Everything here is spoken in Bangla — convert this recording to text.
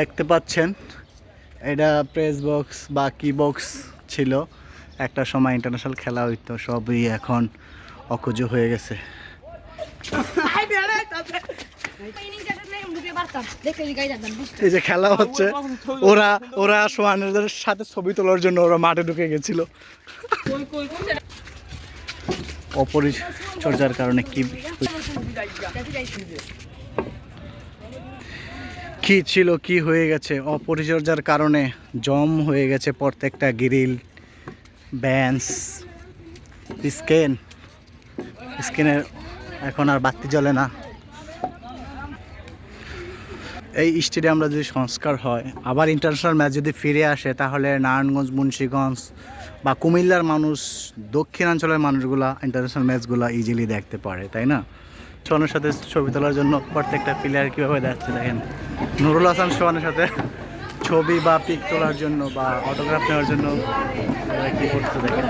দেখতে পাচ্ছেন। এটা প্রেস বক্স বা কি বক্স ছিল। একটা সময় ইন্টারন্যাশনাল খেলা হইতো সবই এখন অকুজ হয়ে গেছে। এই যে খেলা হচ্ছে ওরা ওরা সোহানের সাথে ছবি তোলার জন্য ওরা মাঠে ঢুকে গেছিল। অপরিচর্যার কারণে কি কি ছিল, কি হয়ে গেছে? অপরিচর্যার কারণে জম হয়ে গেছে প্রত্যেকটা গ্রিল, ব্যান্স, স্কেন। স্কেনের এখন আর বাতি জ্বলে না। এই স্টেডিয়ামটা যদি সংস্কার হয়, আবার ইন্টারন্যাশনাল ম্যাচ যদি ফিরে আসে, তাহলে নারায়ণগঞ্জ, মুন্সীগঞ্জ বা কুমিল্লার মানুষ, দক্ষিণাঞ্চলের মানুষগুলা ইন্টারন্যাশনাল ম্যাচগুলো ইজিলি দেখতে পারে, তাই না? সোহানের সাথে ছবি তোলার জন্য প্রত্যেকটা প্লেয়ার কীভাবে যাচ্ছে দেখেন। নুরুল হাসান সোহানের সাথে ছবি বা পিক তোলার জন্য বা অটোগ্রাফ নেওয়ার জন্য কী করতে দেখেন?